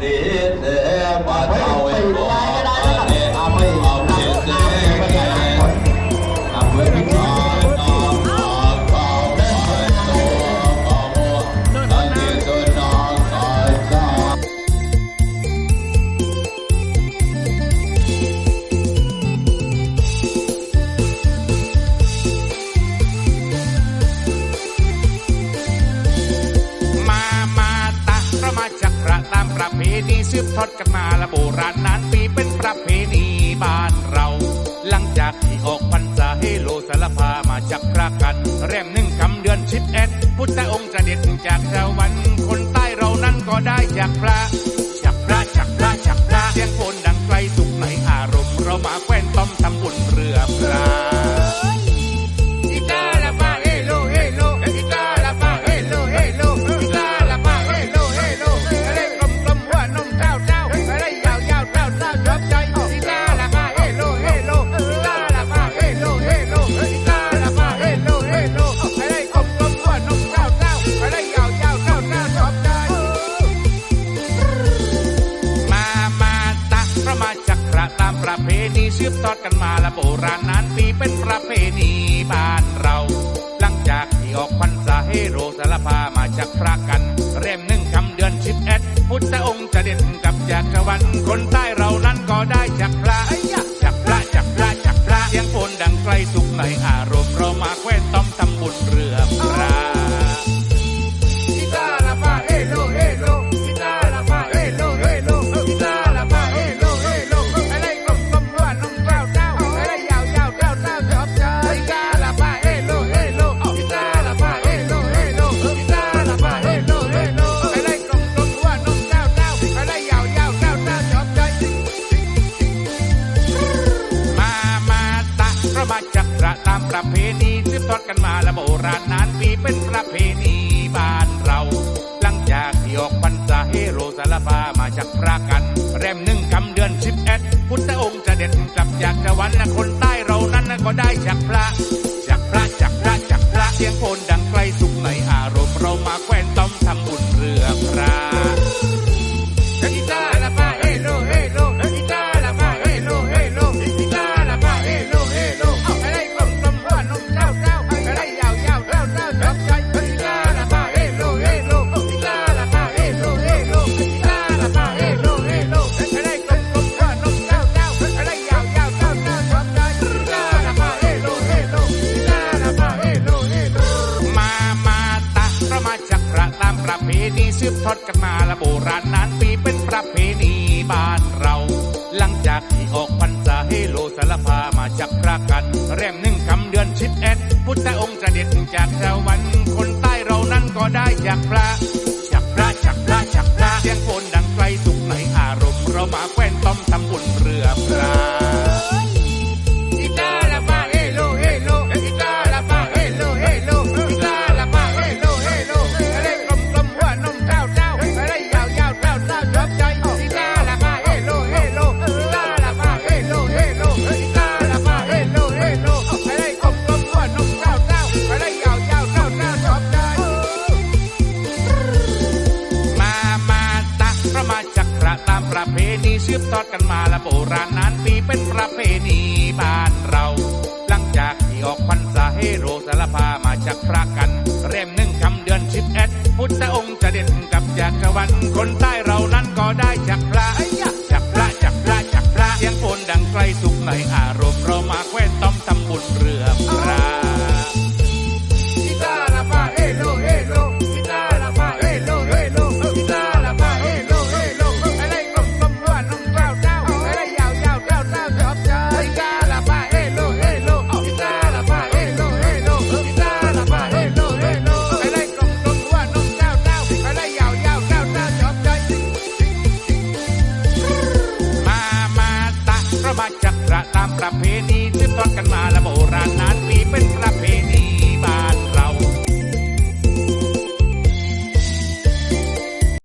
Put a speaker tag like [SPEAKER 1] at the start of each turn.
[SPEAKER 1] Hit the air, my สืบทอดกันมาละโบราณนานปีเป็นประเพณีบ้านเรา หลังจากที่ออกพรรษาให้โลสารพามาจับพระกา ประเพณีสืบทอดกันมาละโบราณนานปีเป็นประเพณีบ้านเรา หลังจากที่ออกพรรษาให้โรสารพามาจากพระกันเริ่มหนึ่งคำเดือนชิดเอ็ดพุทธองค์จะเด่นกับจักรวันคนใต้เรานั้นก็ได้จากพระจากพระจากพระจากพระเสียงโอนดังไกลสุขในอารมณ์เรา ประเพณีสืบทอดกันมาและโบราณนานปีเป็นประเพณีบ้านเรา หลังจากที่ออกพรรษาเฮโรสารพามาจากพระกันแรมหนึ่งคำเดือนสิบเอ็ดพุทธองค์จะเด็ดกลับจากสวรรค์และคนใต้เรานั้นก็ได้จากพระจากพระ สืบทอดกันมาละโบราณนานปีเป็นประ
[SPEAKER 2] เพณีบ้านเรา หลังจากที่อ
[SPEAKER 1] อกพร สืบทอดกันมาและโบราณนานปีเป็นประเพณีบ้านเรา หลังจากที่ออกพรรษาให้โรสารพามาจากพระกันเร่มหนึ่งคำเดือนชิบเอ็ดพุทธองค์จะเด็ดกับจากรวันคนใต้เรานั้นก็ได้จักพระจักพระจักพระจากพระเสียงโอนดังไกลสุขในอารมณ์ ตา
[SPEAKER 2] ม
[SPEAKER 1] ประเพณีสืบทอดกันมาและโบราณนานปีเป็นประเพณี